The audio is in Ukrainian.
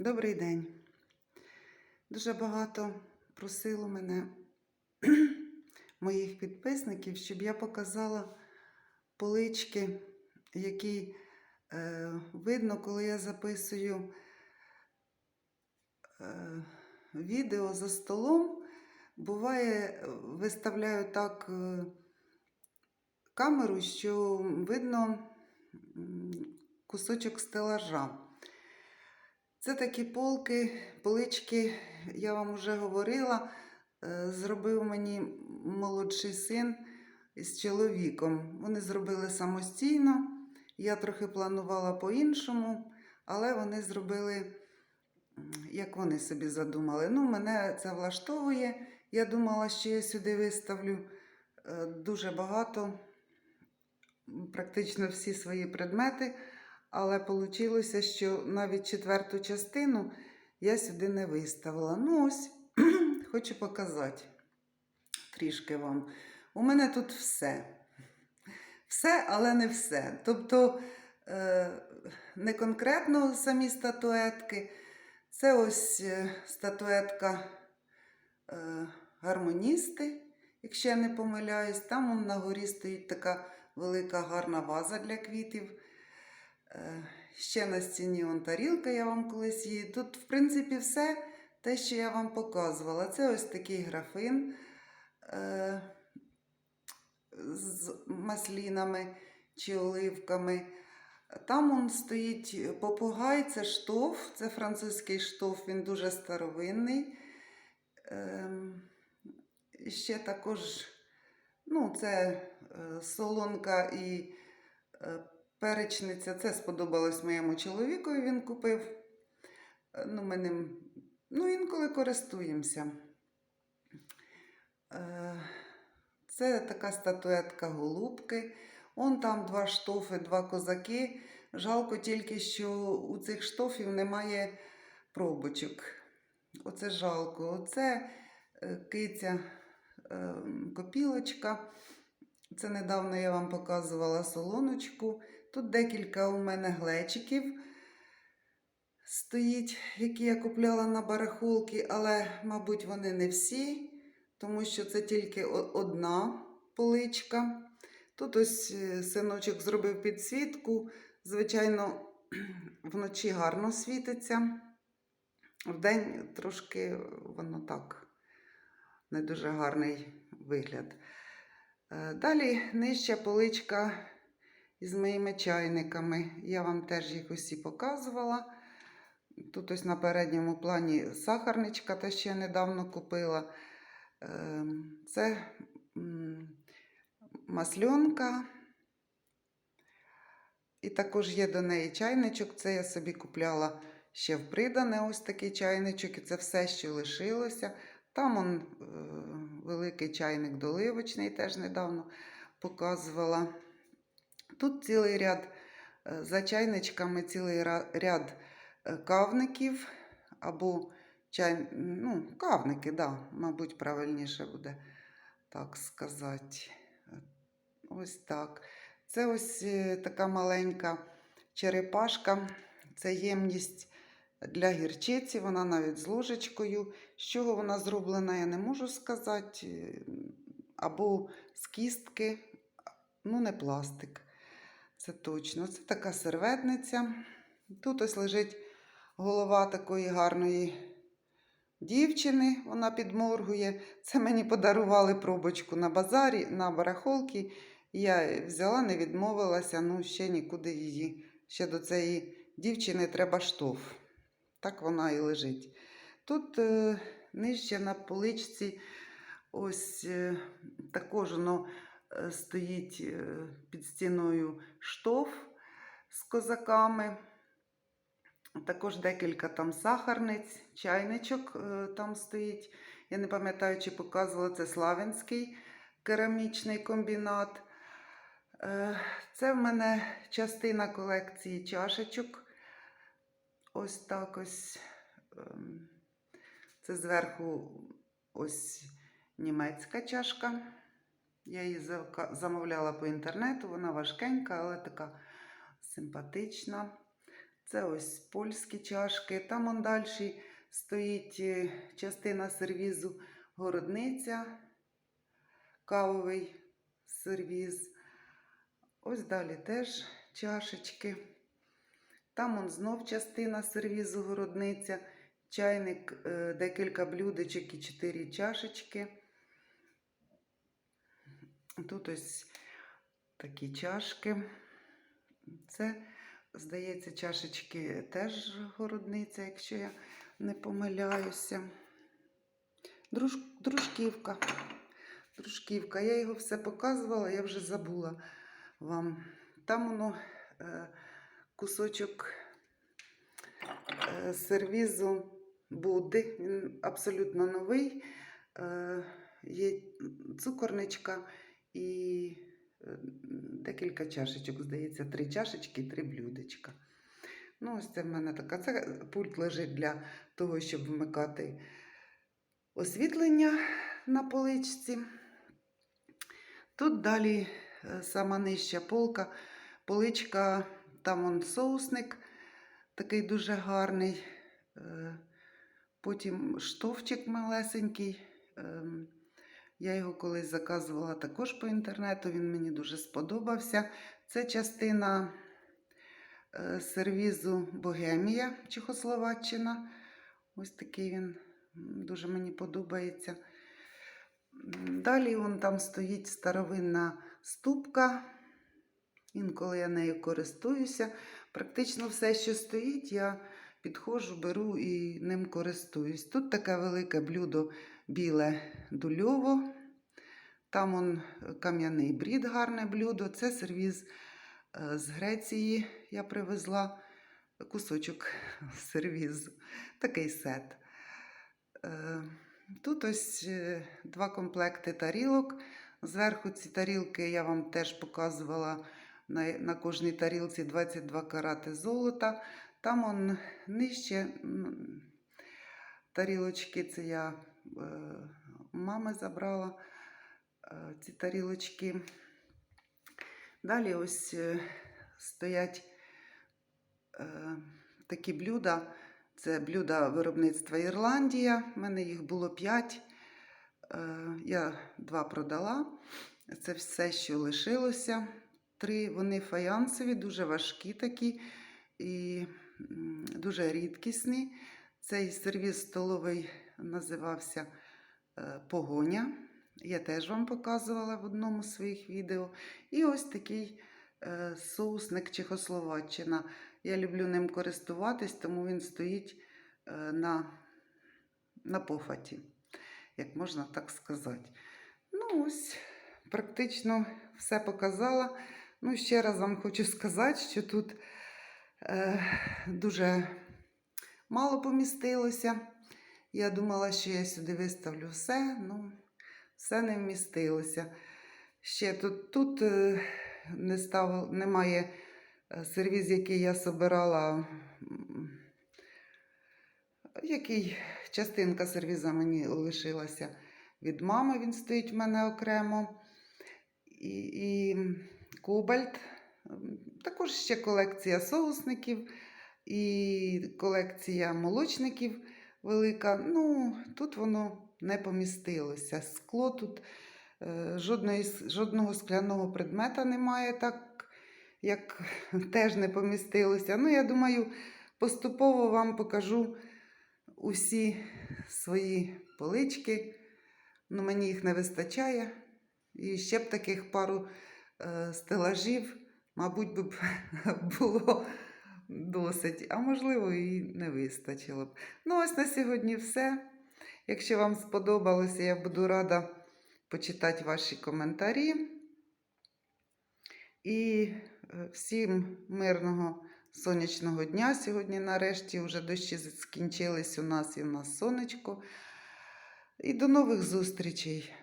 Добрий день. Дуже багато просило мене моїх підписників, щоб я показала полички, які е, видно, коли я записую е, відео за столом. Буває, виставляю так е, камеру, що видно кусочок стелажа. Це такі полки, полички, я вам вже говорила, е, зробив мені молодший син з чоловіком. Вони зробили самостійно. Я трохи планувала по-іншому, але вони зробили, як вони собі задумали. Ну, мене це влаштовує. Я думала, що я сюди виставлю е, дуже багато, практично всі свої предмети. Але вийшло, що навіть четверту частину я сюди не виставила. Ну ось, хочу показати трішки вам. У мене тут все. Все, але не все. Тобто е, не конкретно самі статуетки. Це ось е, статуетка е, гармоністи, якщо я не помиляюсь. Там на горі стоїть така велика гарна ваза для квітів. Е, Ще на стіні он тарілка, я вам колись її. Тут, в принципі, все те, що я вам показувала. Це ось такий графин е, з маслінами чи оливками. Там он стоїть попугай, це штоф, це французький штоф, він дуже старовинний. Ем, ще також, ну, це е, солонка і перечниця. Це сподобалось моєму чоловікові, він купив. Е, Ну, ми ним, ну, інколи користуємося. Е, Це така статуетка голубки. Он там два штофи, два козаки. Жалко тільки, що у цих штофів немає пробочок. Оце жалко. Оце е, киця копілочка. Це недавно я вам показувала солоночку. Тут декілька у мене глечиків стоїть, які я купляла на барахолки, але, мабуть, вони не всі, тому що це тільки одна поличка. Тут ось е, синочок зробив підсвітку. Звичайно, вночі гарно світиться. Вдень трошки воно так, не дуже гарний вигляд. Е, Далі нижча поличка із моїми чайниками. Я вам теж їх усі показувала. Тут ось на передньому плані сахарничка, те ще недавно купила. Ем, Це масльонка. І також є до неї чайничок. Це я собі купляла ще в придане ось такий чайничок, і це все, що лишилося. Там он е, великий чайник доливочний, теж недавно показувала. Тут цілий ряд е, за чайничками, цілий ряд е, кавників або чай, ну, кавники, да, мабуть, правильніше буде так сказати. Ось так. Це ось е, така маленька черепашка. Це ємність для гірчиці, вона навіть з ложечкою. З чого вона зроблена, я не можу сказати. Або з кістки, ну, не пластик. Це точно. Це така серветниця. Тут ось лежить голова такої гарної дівчини, вона підморгує. Це мені подарували пробочку на базарі, на барахолки. Я взяла, не відмовилася, ну ще нікуди її. Ще до цієї дівчини треба штоф. Так вона і лежить. Тут е, нижче на поличці ось е, також воно стоїть е, під стіною штоф з козаками. Також декілька там сахарниць, чайничок е, там стоїть. Я не пам'ятаю, чи показувала це Славянський керамічний комбінат. Е, Це в мене частина колекції чашечок. Ось так ось. ем, Це зверху ось німецька чашка. Я її замовляла по інтернету, вона важкенька, але така симпатична. Це ось польські чашки. Там он далі стоїть е, частина сервізу городниця, кавовий сервіз. Ось далі теж чашечки. Там он знов частина сервізу городниця, чайник, е, декілька блюдечок і чотири чашечки. Тут ось такі чашки. Це, здається, чашечки теж городниця, якщо я не помиляюся. Друж, дружківка. Дружківка. Я його все показувала, я вже забула вам. Там воно е, кусочок е, сервізу Будди. Він абсолютно новий. Е, є цукорничка і е, декілька чашечок, здається, три чашечки і три блюдечка. Ну, ось це в мене така. Це пульт лежить для того, щоб вмикати освітлення на поличці. Тут далі е, сама нижча полка, поличка, там он соусник такий дуже гарний. Е, Потім штовчик малесенький. Я його колись заказувала також по інтернету, він мені дуже сподобався. Це частина е, сервізу Богемія Чехословаччина. Ось такий він дуже мені подобається. Далі вон там стоїть старовинна ступка. Інколи я нею користуюся. Практично все, що стоїть, я підходжу, беру і ним користуюсь. Тут таке велике блюдо біле дульово. Там он кам'яний брід, гарне блюдо. Це сервіз е, з Греції. Я привезла кусочок сервізу. Такий сет. Е, Тут ось е, два комплекти тарілок. Зверху ці тарілки я вам теж показувала на, на кожній тарілці 22 карати золота. Там он нижче тарілочки, це я мами забрала е, ці тарілочки. Далі ось е, стоять е, такі блюда. Це блюда виробництва Ірландія. У мене їх було 5. Я два продала. Це все, що лишилося. Три вони фаянсові, дуже важкі такі і дуже рідкісні. Цей сервіс столовий називався е, Погоня. Я теж вам показувала в одному з своїх відео. І ось такий е, соусник Чехословаччина. Я люблю ним користуватись, тому він стоїть е, на, на пофаті, як можна так сказати. Ну, ось, практично все показала. Ну, ще раз вам хочу сказати, що тут е, дуже мало помістилося. Я думала, що я сюди виставлю все, ну, все не вмістилося. Ще тут, тут е, не став, немає е, сервіз, який я собирала, який частинка сервіза мені лишилася від мами, він стоїть в мене окремо. І, і кобальт. Також ще колекція соусників і колекція молочників велика. Ну, тут воно не помістилося. Скло тут е, жодної, жодного скляного предмета немає, так як теж не помістилося. Ну, я думаю, поступово вам покажу усі свої полички. Ну, мені їх не вистачає. І ще б таких пару е, стелажів, мабуть, би було досить, а можливо, і не вистачило б. Ну, ось на сьогодні все. Якщо вам сподобалося, я буду рада почитати ваші коментарі. І е, всім мирного сонячного дня. Сьогодні, нарешті, вже дощі скінчились у нас і у нас сонечко. І до нових зустрічей!